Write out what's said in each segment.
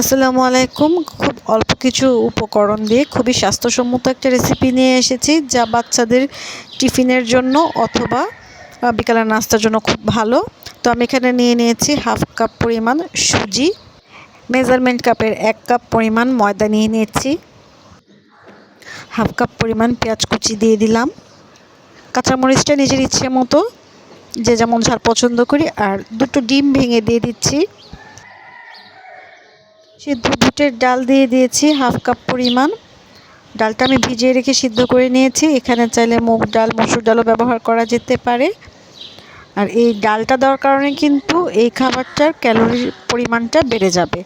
আসসালামু আলাইকুম। খুব অল্প কিছু উপকরণ দিয়ে খুবই স্বাস্থ্যসম্মত একটা রেসিপি নিয়ে এসেছি, যা বাচ্চাদের টিফিনের জন্য অথবা বিকালের নাস্তার জন্য খুব ভালো। তো আমি এখানে নিয়ে নিয়েছি হাফ কাপ পরিমাণ সুজি, মেজারমেন্ট কাপের এক কাপ পরিমাণ ময়দা নিয়ে নিয়েছি, হাফ কাপ পরিমাণ পেঁয়াজ কুচি দিয়ে দিলাম, কাঁচামরিচটা নিজের ইচ্ছে মতো, যে যেমন ঝাল পছন্দ করি, আর দুটো ডিম ভেঙে দিয়ে দিচ্ছি। সিদ্ধ বুটের ডাল দিয়ে দিয়েছি, হাফ কাপ পরিমাণ। ডালটা আমি ভিজিয়ে রেখে সিদ্ধ করে নিয়েছি। এখানে চাইলে মুগ ডাল, মসুর ডালও ব্যবহার করা যেতে পারে। আর এই ডালটা দেওয়ার কারণে কিন্তু এই খাবারটার ক্যালোরির পরিমাণটা বেড়ে যাবে,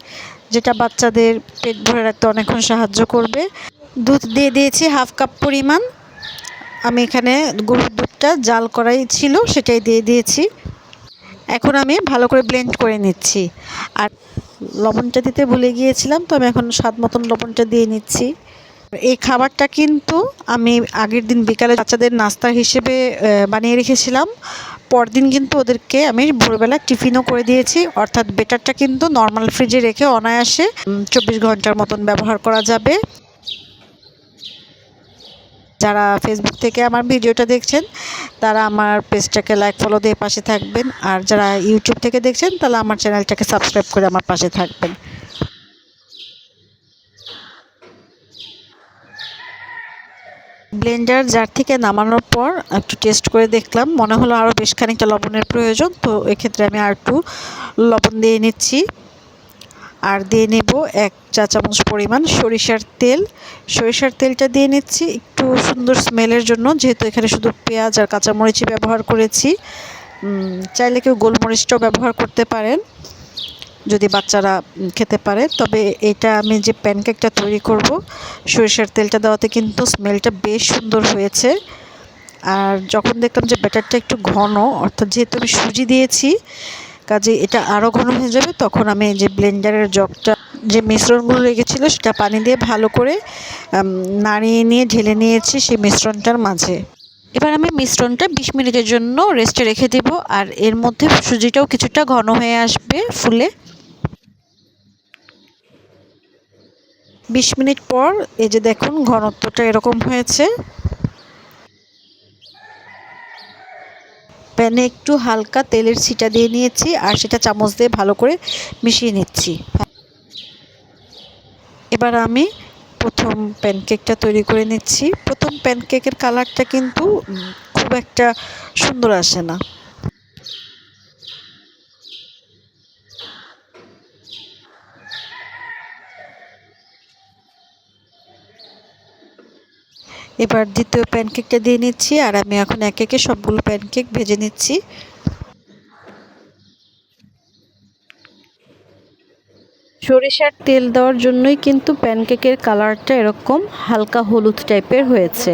যেটা বাচ্চাদের পেট ভরে রাখতে অনেকক্ষণ সাহায্য করবে। দুধ দিয়ে দিয়েছি হাফ কাপ পরিমাণ। আমি এখানে গরুর দুধটা জাল করাই ছিল, সেটাই দিয়ে দিয়েছি। এখন আমি ভালো করে ব্লেন্ড করে নিচ্ছি। আর লবণটা দিতে ভুলে গিয়েছিলাম, তো আমি এখন স্বাদ মতন লবণটা দিয়ে নিচ্ছি। এই খাবারটা কিন্তু আমি আগের দিন বিকালে বাচ্চাদের নাস্তা হিসেবে বানিয়ে রেখেছিলাম। পরদিন কিন্তু ওদেরকে আমি ভোরবেলা টিফিনও করে দিয়েছি। অর্থাৎ বেটারটা কিন্তু নর্মাল ফ্রিজে রেখে অনায়াসে চব্বিশ ঘণ্টার মতন ব্যবহার করা যাবে। যারা ফেসবুক থেকে আমার ভিডিওটা দেখছেন, তারা আমার পেজটাকে লাইক ফলো দিয়ে পাশে থাকবেন। আর যারা ইউটিউব থেকে দেখছেন তাহলে আমার চ্যানেলটাকে সাবস্ক্রাইব করে আমার পাশে থাকবেন। ব্লেন্ডার জার থেকে নামানোর পর একটু টেস্ট করে দেখলাম। মনে হলো আরও বেশ খানিকটা লবণের প্রয়োজন, তো এক্ষেত্রে আমি আর একটু লবণ দিয়ে নিচ্ছি। আর দিয়ে নেব এক চা চামচ পরিমাণ সরিষার তেল। সরিষার তেলটা দিয়ে নিচ্ছি একটু সুন্দর স্মেলের জন্য, যেহেতু এখানে শুধু পেঁয়াজ আর কাঁচামরিচই ব্যবহার করেছি। চাইলে কেউ গোলমরিচটাও ব্যবহার করতে পারেন, যদি বাচ্চারা খেতে পারে। তবে এটা আমি যে প্যানকেকটা তৈরি করব, সরিষার তেলটা দেওয়াতে কিন্তু স্মেলটা বেশ সুন্দর হয়েছে। আর যখন দেখলাম যে ব্যাটারটা একটু ঘন, অর্থাৎ যেহেতু আমি সুজি দিয়েছি কাজে এটা আরও ঘন হয়ে যাবে, তখন আমি যে ব্লেন্ডারের জগটা, যে মিশ্রণগুলো লেগেছিলো সেটা পানি দিয়ে ভালো করে নাড়িয়ে নিয়ে, ঢেলে নিয়েছি সেই মিশ্রণটার মাঝে। এবার আমি মিশ্রণটা বিশ মিনিটের জন্য রেস্টে রেখে দেব, আর এর মধ্যে সুজিটাও কিছুটা ঘন হয়ে আসবে ফুলে। বিশ মিনিট পর এই যে দেখুন ঘনত্বটা এরকম হয়েছে। প্যানে একটু হালকা তেলের ছিটা দিয়ে নিয়েছি আর সেটা চামচ দিয়ে ভালো করে মিশিয়ে নিচ্ছি। এবার আমি প্রথম প্যানকেকটা তৈরি করে নিচ্ছি। প্রথম প্যানকেকের কালারটা কিন্তু খুব একটা সুন্দর আসে না। এবার দ্বিতীয় প্যানকেকটা দিয়ে নিচ্ছি, আর আমি এখন এক একে সবগুলো প্যানকেক ভেজে নিচ্ছি। সরিষার তেল দেওয়ার জন্যই কিন্তু প্যানকেকের কালারটা এরকম হালকা হলুদ টাইপের হয়েছে।